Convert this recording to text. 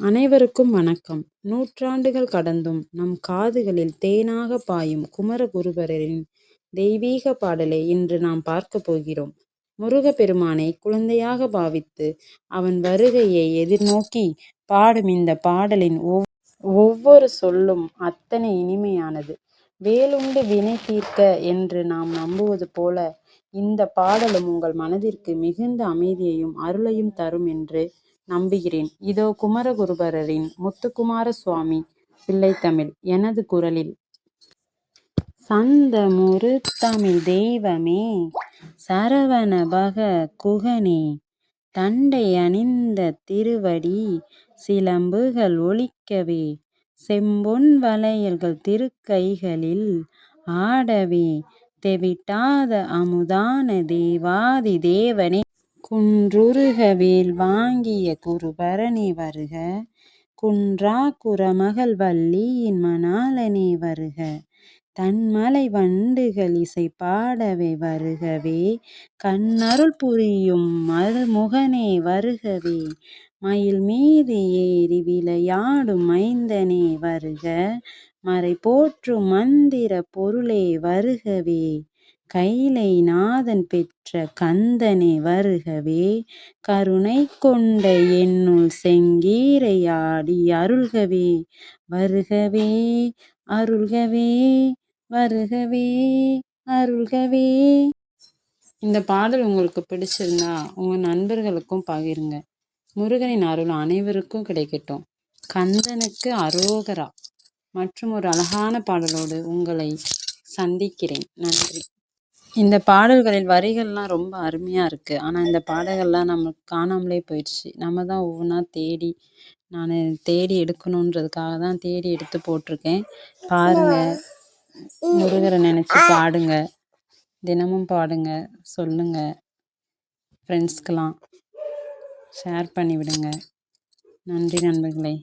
அனைவருக்கும் வணக்கம். நூற்றாண்டுகள் கடந்தும் நம் காதுகளில் தேனாக பாயும் குமரகுருபரரின் தெய்வீக பாடலை இன்று நாம் பார்க்க போகிறோம். முருகப்பெருமானை குழந்தையாக பாவித்து அவன் வருகையை எதிர்நோக்கி பாடும் இந்த பாடலின் ஒவ்வொரு சொல்லும் அத்தனை இனிமையானது. வேலுண்டு வினை தீர்க்க என்று நாம் நம்புவது போல இந்த பாடலும் உங்கள் மனதிற்கு மிகுந்த அமைதியையும் அருளையும் தரும் என்று நம்புகிறேன். இதோ குமரகுருபரரின் முத்துக்குமார சுவாமி பிள்ளைத்தமிழ் எனது குரலில். சந்தமுரு தமிழ் தெய்வமே சரவணபக குகனே தண்டை அணிந்த திருவடி சிலம்புகள் ஒழிக்கவே செம்பொன் வளையல்கள் திருக்கைகளில் ஆடவே தெவிட்டாத அமுதான தேவாதி தேவனே. குன்றுருகவேல் வாங்கிய குருபரனே வருக குன்றா குறமகள் வள்ளியின் மணாளனே வருக தன்மலை வண்டுகள் இசை பாடவே வருகவே கண்ணருள் புரியும் மருமுகனே வருகவே மயில் மீது ஏறி விளையாடும் மைந்தனே வருக மறை போற்றும் மந்திர பொருளே வருகவே கைலை நாதன் பெற்ற கந்தனே வருகவே கருணை கொண்ட என்னுள் செங்கீரை ஆடி அருள்கவே வருகவே அருள்கவே வருகவே அருள்கவே. இந்த பாடல் உங்களுக்கு பிடிச்சிருந்தா உங்க நண்பர்களுக்கும் பகிருங்க. முருகனின் அருள் அனைவருக்கும் கிடைக்கட்டும். கந்தனுக்கு அரோகரா. மற்றும் ஒரு அழகான பாடலோடு உங்களை சந்திக்கிறேன். நன்றி. இந்த பாடல்களில் வரிகள்லாம் ரொம்ப அருமையாக இருக்கு. ஆனா இந்த பாடல்கள்லாம் நம்ம காணாமலே போயிடுச்சு. நம்ம தான் ஒவ்வொன்றா தேடி நான் தேடி எடுக்கணுன்றதுக்காக தான் தேடி எடுத்து போட்டிருக்கேன். பாருங்க. முருகரை நினச்சி பாடுங்க. தினமும் பாடுங்க. சொல்லுங்க. ஃப்ரெண்ட்ஸ்க்கெலாம் ஷேர் பண்ணி விடுங்க. நன்றி நண்பர்களே.